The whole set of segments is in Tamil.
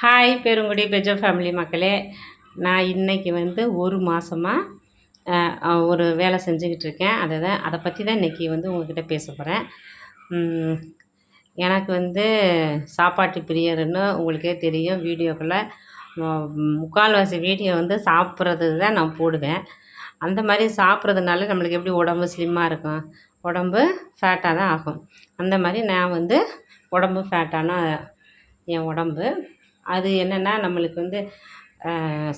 ஹாய் பெருங்குடி பெஜோ ஃபேமிலி மக்களே. நான் இன்னைக்கு வந்து ஒரு மாதமாக ஒரு வேலை செஞ்சுக்கிட்டு இருக்கேன். அதை தான் அதை பற்றி தான் இன்றைக்கி வந்து உங்ககிட்ட பேச போகிறேன் எனக்கு வந்து சாப்பாட்டு பிரியர்னு உங்களுக்கே தெரியும். வீடியோக்குள்ளே முக்கால்வாசி வீடியோ வந்து சாப்பிட்றது தான் நான் போடுவேன். அந்த மாதிரி சாப்பிட்றதுனால நம்மளுக்கு எப்படி உடம்பு ஸ்லிம்மாக இருக்கும்? உடம்பு ஃபேட்டாக தான் ஆகும். அந்த மாதிரி நான் வந்து உடம்பு ஃபேட்டான என் உடம்பு அது என்னென்னா நம்மளுக்கு வந்து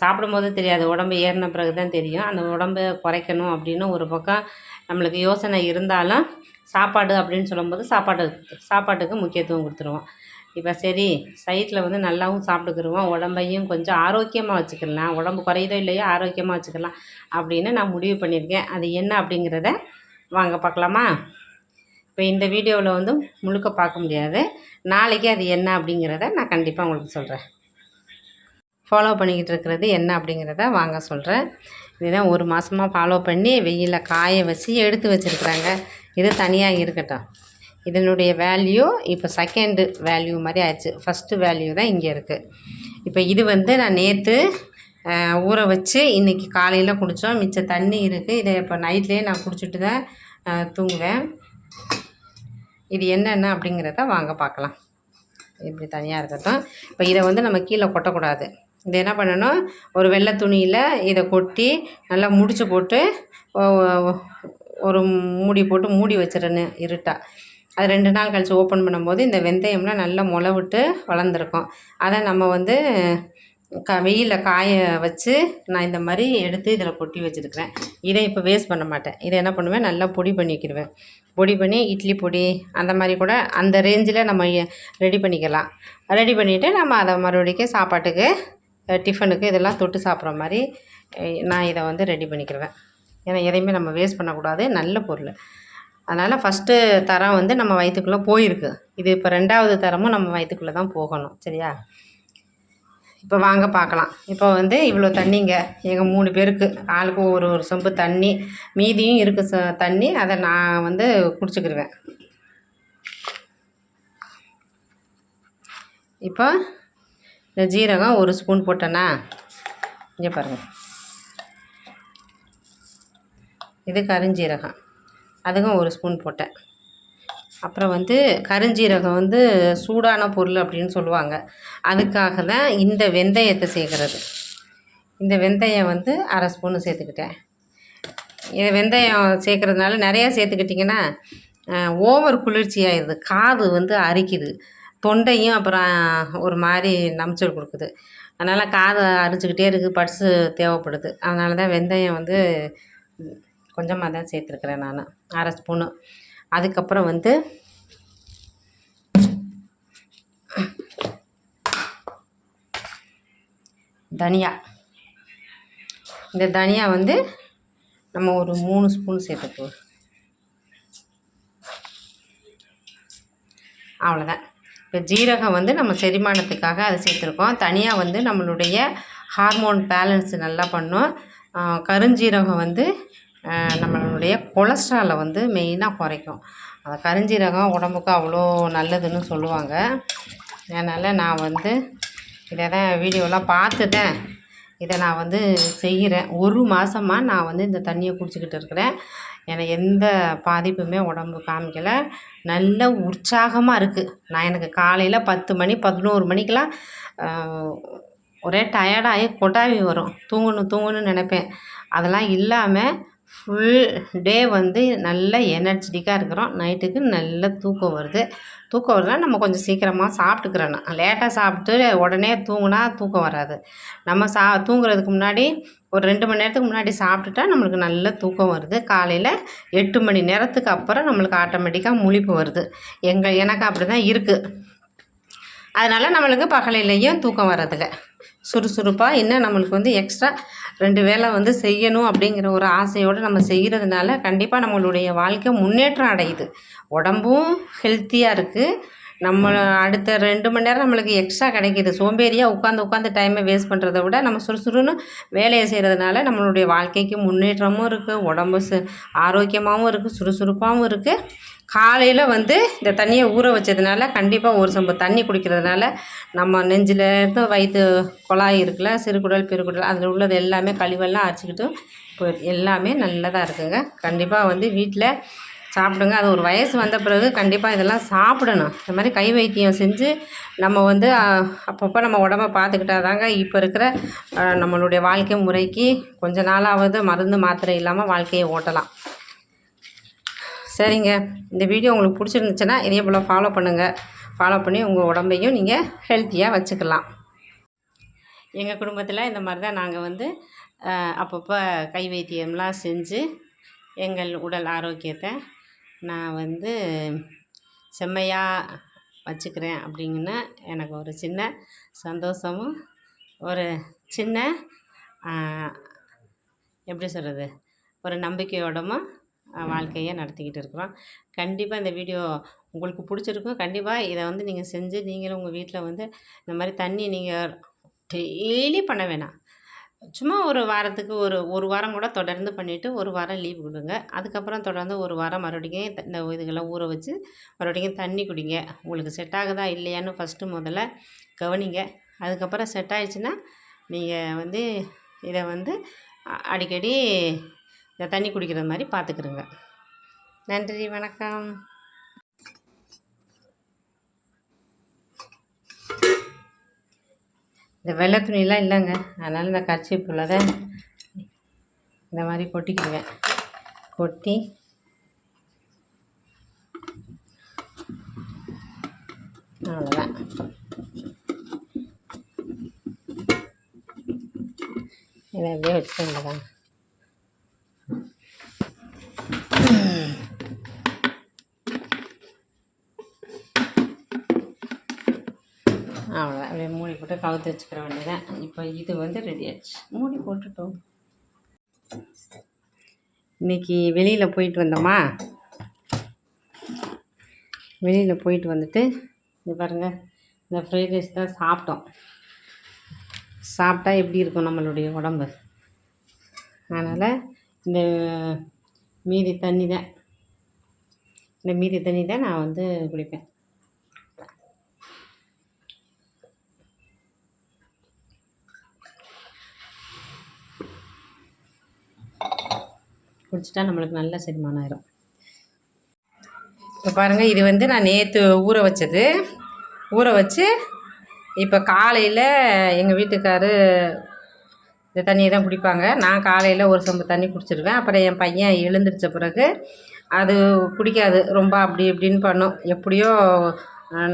சாப்பிடும்போது தெரியாது. உடம்பு ஏறின பிறகு தான் தெரியும். அந்த உடம்பை குறைக்கணும் அப்படின்னு ஒரு பக்கம் நம்மளுக்கு யோசனை இருந்தாலும் சாப்பாடு அப்படின்னு சொல்லும்போது சாப்பாடு சாப்பாட்டுக்கு முக்கியத்துவம் கொடுத்துருவோம். இப்போ சரி சைட்டில் வந்து நல்லாவும் சாப்பிட்டுக்கிருவோம். உடம்பையும் கொஞ்சம் ஆரோக்கியமாக வச்சுக்கலாம். உடம்பு குறையுதோ இல்லையோ ஆரோக்கியமாக வச்சுக்கலாம் அப்படின்னு நான் முடிவு பண்ணியிருக்கேன். அது என்ன அப்படிங்கிறத வாங்க பார்க்கலாமா? இப்போ இந்த வீடியோவில் வந்து முழுக்க பார்க்க முடியாது. நாளைக்கு அது என்ன அப்படிங்கிறத நான் கண்டிப்பாக உங்களுக்கு சொல்கிறேன் ஃபாலோ பண்ணிக்கிட்டு இருக்கிறது என்ன அப்படிங்கிறத வாங்க சொல்கிறேன் இதுதான் ஒரு மாதமாக ஃபாலோ பண்ணி வெயிலில் காய வச்சு எடுத்து வச்சுருக்குறாங்க. இது தனியாக இருக்கட்டும். இதனுடைய வேல்யூ இப்போ செகண்டு வேல்யூ மாதிரி ஆயிடுச்சு. ஃபஸ்ட்டு வேல்யூ தான் இங்கே இருக்குது இப்போ இது வந்து நான் நேற்று ஊற வச்சு இன்றைக்கி காலையில் குடித்தோம் மிச்ச தண்ணி இருக்குது இதை இப்போ நைட்லேயே நான் குடிச்சிட்டு தான் தூங்குவேன். இது என்னென்ன அப்படிங்கிறத வாங்க பார்க்கலாம். இப்படி தனியாக இருக்கட்டும். இப்போ இதை வந்து நம்ம கீழே கொட்டக்கூடாது. இதை என்ன பண்ணணும்? ஒரு வெள்ளை துணியில் இதை கொட்டி நல்லா முடிச்சு போட்டு ஒரு மூடி போட்டு மூடி வச்சிடணும் இருட்டாக அது ரெண்டு நாள் கழித்து ஓப்பன் பண்ணும்போது இந்த வெந்தயம்லாம் நல்லா முளை விட்டு வளர்ந்துருக்கும். அதை நம்ம வந்து க வெயிலில் காய வச்சு நான் இந்த மாதிரி எடுத்து இதில் கொட்டி வச்சுருக்கிறேன். இதை இப்போ வேஸ்ட் பண்ண மாட்டேன். இதை என்ன பண்ணுவேன்? நல்லா பொடி பண்ணிக்கிடுவேன் பொடி பண்ணி இட்லி பொடி அந்த மாதிரி கூட அந்த ரேஞ்சில் நம்ம ரெடி பண்ணிக்கலாம். ரெடி பண்ணிவிட்டு நம்ம அதை மறுபடிக்கும் சாப்பாட்டுக்கு டிஃபனுக்கு இதெல்லாம் தொட்டு சாப்பிட்ற மாதிரி நான் இதை வந்து ரெடி பண்ணிக்கிடுவேன் ஏன்னா எதையுமே நம்ம வேஸ்ட் பண்ணக்கூடாது. நல்ல பொருள். அதனால் ஃபஸ்ட்டு தரம் வந்து நம்ம வயிற்றுக்குள்ளே போயிருக்கு. இது இப்போ ரெண்டாவது தரமும் நம்ம வயிற்றுக்குள்ளே தான் போகணும். சரியா? இப்போ வாங்க பார்க்கலாம். இப்போ வந்து இவ்வளோ தண்ணிங்க. எங்கள் மூணு பேருக்கு ஆளுக்கு ஒரு ஒரு சொம்பு தண்ணி மீதியும் இருக்குது ச தண்ணி. அதை நான் வந்து குடிச்சுக்கிடுவேன் இப்போ இந்த ஜீரகம் ஒரு ஸ்பூன் போட்டேன்னா இங்கே பாருங்கள் இது கருஞ்சீரகம். அதுக்கும் ஒரு ஸ்பூன் போட்டேன். அப்புறம் வந்து கருஞ்சீரகம் வந்து சூடான பொருள் அப்படின்னு சொல்லுவாங்க. அதுக்காக தான் இந்த வெந்தயத்தை சேர்க்குறது. இந்த வெந்தயம் வந்து அரை ஸ்பூனு சேர்த்துக்கிட்டேன். இது வெந்தயம் சேர்க்குறதுனால நிறையா சேர்த்துக்கிட்டிங்கன்னா ஓவர் குளிர்ச்சி ஆயிடுது காது வந்து அரிக்குது. தொண்டையும் அப்புறம் ஒரு மாதிரி நமைச்சல் கொடுக்குது. அதனால் காதை அரிச்சுக்கிட்டே இருக்குது பட்ஸு தேவைப்படுது. அதனால தான் வெந்தயம் வந்து கொஞ்சமாக தான் சேர்த்துருக்குறேன் நான். அரை ஸ்பூனு. அதுக்கப்புறம் வந்து தனியா. இந்த தனியா வந்து நம்ம ஒரு மூணு ஸ்பூன் சேர்த்துக்குவோம் அவ்வளோதான் இப்போ ஜீரகம் வந்து நம்ம செரிமானத்துக்காக அதை சேர்த்துருக்கோம். தனியாக வந்து நம்மளுடைய ஹார்மோன் பேலன்ஸ் நல்லா பண்ணும். கருஞ்சீரகம் வந்து நம்ம நம்மளுடைய கொலஸ்ட்ராலை வந்து மெயினாக குறைக்கும். அந்த கருஞ்சீரகம் உடம்புக்கு அவ்வளோ நல்லதுன்னு சொல்லுவாங்க. அதனால் நான் வந்து இதை தான் வீடியோலாம் பார்த்துட்டேன். இதை நான் வந்து செய்கிறேன். ஒரு மாதமாக நான் வந்து இந்த தண்ணியை குடிச்சிக்கிட்டு இருக்கிறேன். எனக்கு எந்த பாதிப்புமே உடம்பு காமிக்கலை. நல்ல உற்சாகமாக இருக்குது நான் எனக்கு காலையில் பத்து மணி பதினோரு மணிக்கெலாம் ஒரே டயர்டாகி கொட்டாவி வரும். தூங்கணும் தூங்கணும்னு நினைப்பேன். அதெல்லாம் இல்லாமல் ஃபுல் டே வந்து நல்ல எனர்ஜெட்டிக்காக இருக்கிறோம். நைட்டுக்கு நல்ல தூக்கம் வருது. தூக்கம் வருதுன்னா நம்ம கொஞ்சம் சீக்கிரமாக சாப்பிட்டுக்கிறோம் லேட்டாக சாப்பிட்டு உடனே தூங்கினா தூக்கம் வராது. நம்ம சா தூங்குறதுக்கு முன்னாடி ஒரு ரெண்டு மணி நேரத்துக்கு முன்னாடி சாப்பிட்டுட்டா நம்மளுக்கு நல்ல தூக்கம் வருது. காலையில் எட்டு மணி நேரத்துக்கு அப்புறம் நம்மளுக்கு ஆட்டோமேட்டிக்காக முழிப்பு வருது. எங்கள் எனக்கு அப்படி தான் இருக்குது அதனால் நம்மளுக்கு பகலையிலையும் தூக்கம் வர்றதில்லை. சுறுசுறுப்பாக இன்னும் நம்மளுக்கு வந்து எக்ஸ்ட்ரா ரெண்டு வேலை வந்து செய்யணும் அப்படிங்கிற ஒரு ஆசையோடு நம்ம செய்கிறதுனால கண்டிப்பாக நம்மளுடைய வாழ்க்கை முன்னேற்றம் அடையுது. உடம்பும் ஹெல்த்தியாக இருக்குது நம்ம அடுத்த ரெண்டு மணி நேரம் நம்மளுக்கு எக்ஸ்ட்ரா கிடைக்கிது. சோம்பேறியாக உட்காந்து உட்காந்து டைமை வேஸ்ட் பண்ணுறத விட நம்ம சுறுசுறுன்னு வேலையை செய்கிறதுனால நம்மளுடைய வாழ்க்கைக்கு முன்னேற்றமும் இருக்குது உடம்பு சு ஆரோக்கியமாகவும் இருக்குது சுறுசுறுப்பாகவும் இருக்குது காலையில் வந்து இந்த தண்ணியை ஊற வச்சதுனால கண்டிப்பாக ஒரு சொம்பு தண்ணி குடிக்கிறதுனால நம்ம நெஞ்சில் இருந்து வயிற்று குழாய் இருக்குல்ல சிறுகுடல் பெருக்குடல் அதில் உள்ளது எல்லாமே கழிவெல்லாம் அரைச்சிக்கிட்டு போய் எல்லாமே நல்லதாக இருக்குங்க. கண்டிப்பாக வந்து வீட்டில் சாப்பிடுங்க. அது ஒரு வயசு வந்த பிறகு கண்டிப்பாக இதெல்லாம் சாப்பிடணும். இந்த மாதிரி கை வைத்தியம் செஞ்சு நம்ம வந்து அப்பப்போ நம்ம உடம்ப பார்த்துக்கிட்டா தாங்க இப்போ இருக்கிற நம்மளுடைய வாழ்க்கை முறைக்கு கொஞ்ச நாளாவது மருந்து மாத்திரை இல்லாமல் வாழ்க்கையை ஓட்டலாம். சரிங்க. இந்த வீடியோ உங்களுக்கு பிடிச்சிருந்துச்சுன்னா இதே போல் ஃபாலோ பண்ணுங்கள் ஃபாலோ பண்ணி உங்கள் உடம்பையும் நீங்கள் ஹெல்த்தியாக வச்சுக்கலாம். எங்கள் குடும்பத்தில் இந்த மாதிரி தான் நாங்கள் வந்து அப்பப்போ கை வைத்தியம்லாம் செஞ்சு எங்கள் உடல் ஆரோக்கியத்தை நான் வந்து செம்மையாக வச்சுக்கிறேன் அப்படிங்கன்னா எனக்கு ஒரு சின்ன சந்தோஷமும் ஒரு சின்ன எப்படி சொல்கிறது ஒரு நம்பிக்கையோடமும் வாழ்க்கையை நடத்திக்கிட்டு இருக்கிறோம். கண்டிப்பாக இந்த வீடியோ உங்களுக்கு பிடிச்சிருக்கும். கண்டிப்பாக இதை வந்து நீங்கள் செஞ்சு நீங்களும் உங்கள் வீட்டில் வந்து இந்த மாதிரி தண்ணி நீங்கள் டெய்லி பண்ண வேணாம். சும்மா ஒரு வாரத்துக்கு ஒரு ஒரு வாரம் கூட தொடர்ந்து பண்ணிவிட்டு ஒரு வாரம் லீவ் கொடுங்க அதுக்கப்புறம் தொடர்ந்து ஒரு வாரம் மறுபடியும் இந்த இதுகெல்லாம் ஊற வச்சு மறுபடியும் தண்ணி குடிங்க. உங்களுக்கு செட் ஆகுதா இல்லையான்னு ஃபஸ்ட்டு முதல்ல கவனிங்க. அதுக்கப்புறம் செட் ஆயிடுச்சுன்னா நீங்கள் வந்து இதை வந்து அடிக்கடி இந்த தண்ணி குடிக்கிற மாதிரி பார்த்துக்குருங்க. நன்றி வணக்கம். இந்த வெள்ளை துணியெலாம் இல்லைங்க. அதனால் இந்த கர்ச்சீப்புல தான் இந்த மாதிரி கொட்டிக்குவேன் கொட்டி அவ்வளோதான். இதை அப்படியே வச்சுக்கோங்க அவ்வளோதான் அப்படியே மூடி போட்டு கவுத்து வச்சுக்கிற வேண்டியதான் இப்போ இது வந்து ரெடி ஆச்சு மூடி போட்டுட்டோம். இன்னைக்கு வெளியில் போயிட்டு வந்தோமா? வெளியில் போயிட்டு வந்துட்டு இது பாருங்கள் இந்த ஃப்ரைட் ரைஸ் தான் சாப்பிட்டோம். சாப்பிட்டா எப்படி இருக்கும் நம்மளுடைய உடம்பு? அதனால் இந்த மீதி தண்ணி தான் இந்த மீதி தண்ணி தான் நான் வந்து குடிப்பேன். குடிச்சிட்டா நம்மளுக்கு நல்ல செரிமானம் ஆயிரும். இப்போ பாருங்கள் இது வந்து நான் நேற்று ஊற வச்சது. ஊற வச்சு இப்போ காலையில் எங்கள் வீட்டுக்காரு இந்த தண்ணியை தான் குடிப்பாங்க. நான் காலையில் ஒரு சொம்பு தண்ணி குடிச்சிருவேன். அப்புறம் என் பையன் எழுந்திரிச்ச பிறகு அது குடிக்காது. ரொம்ப அப்படி இப்படின்னு பண்ணும். எப்படியோ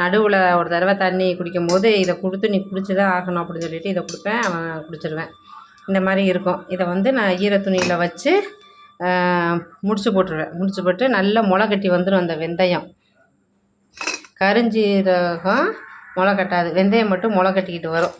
நடுவில் ஒரு தடவை தண்ணி குடிக்கும்போது இதை கொடுத்து நீ குடிச்சு தான் ஆகணும் அப்படின்னு சொல்லிட்டு இதை கொடுப்பேன். அவன் குடிச்சிருவேன். இந்த மாதிரி இருக்கும். இதை வந்து நான் ஈர துணியில் வச்சு முடிச்சு போட்டுருவேன். முடிச்சு போட்டு நல்லா முளை கட்டி வந்துடும் அந்த வெந்தயம். கருஞ்சீரகம் முளை கட்டாது. வெந்தயம் மட்டும் முளை கட்டிக்கிட்டு வரும்.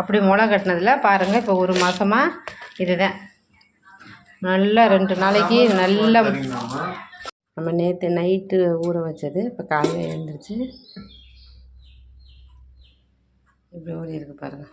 அப்படி முளை கட்டினதில் பாருங்கள் இப்போ ஒரு மாதமாக இதுதான். நல்லா ரெண்டு நாளைக்கு நல்லா நம்ம நேற்று நைட்டு ஊற வச்சது. இப்போ காலையில் எழுந்துருச்சு இப்படி ஊறி இருக்கு பாருங்கள்